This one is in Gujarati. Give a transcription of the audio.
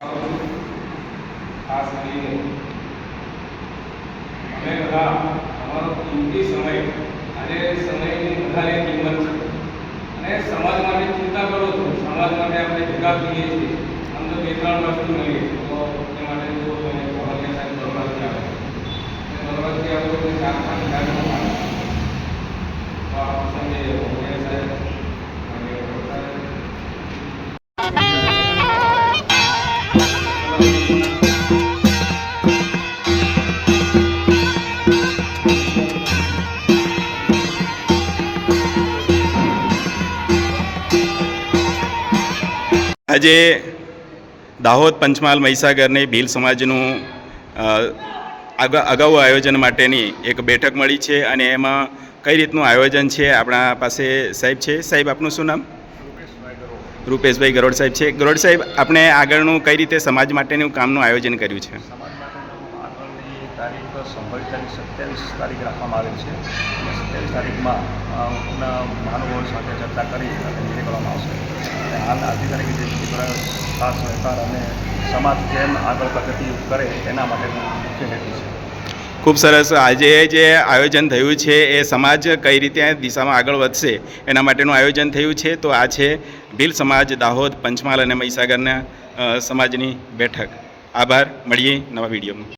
ખાસ કરીને અમે બધા, અમારો કિંમતી સમય, આજે સમયની વધારે કિંમત છે. અને સમાજ માટે ચિંતા કરો છો. સમાજ માટે આપણે ભેગા થઈએ છીએ. આમ તો બે ત્રણ વસ્તુ મળીએ તો એ માટે જો તમે ભગવાનને સાહેબ બરોબરથી આવે આવો તો ચાર પાંચ હજારનો આજે દાહોદ પંચમહાલ મહીસાગરની ભીલ સમાજનું અગાઉ આયોજન માટેની એક બેઠક મળી છે અને એમાં કઈ રીતનું આયોજન છે આપણા પાસે સાહેબ છે? સાહેબ, આપનું શું નામ? રૂપેશભાઈ ગરોડ સાહેબ છે. ગરોડ સાહેબ, આપણે આગળનું કઈ રીતે સમાજ માટેનું કામનું આયોજન કર્યું છે? તારીખ સંભવિત તારીખ સત્યાવીસ તારીખ રાખવામાં આવેલ છે અને સત્યાવીસ તારીખમાં મહાનુભાવો સાથે ચર્ચા કરી અને નિર્ણય કરવામાં આવશે અને અને સમાજ કેમ આગળ પ્રગતિ કરે એના માટેનું મુખ્ય હેતુ છે. ખૂબ સરસ. આજે જે આયોજન થયું છે એ સમાજ કઈ રીતે દિશામાં આગળ વધશે એના માટેનું આયોજન થયું છે તો આ છે ભીલ સમાજ દાહોદ, પંચમહાલ અને મહીસાગરના સમાજની બેઠક. આભાર. મળીએ નવા વિડીયોમાં.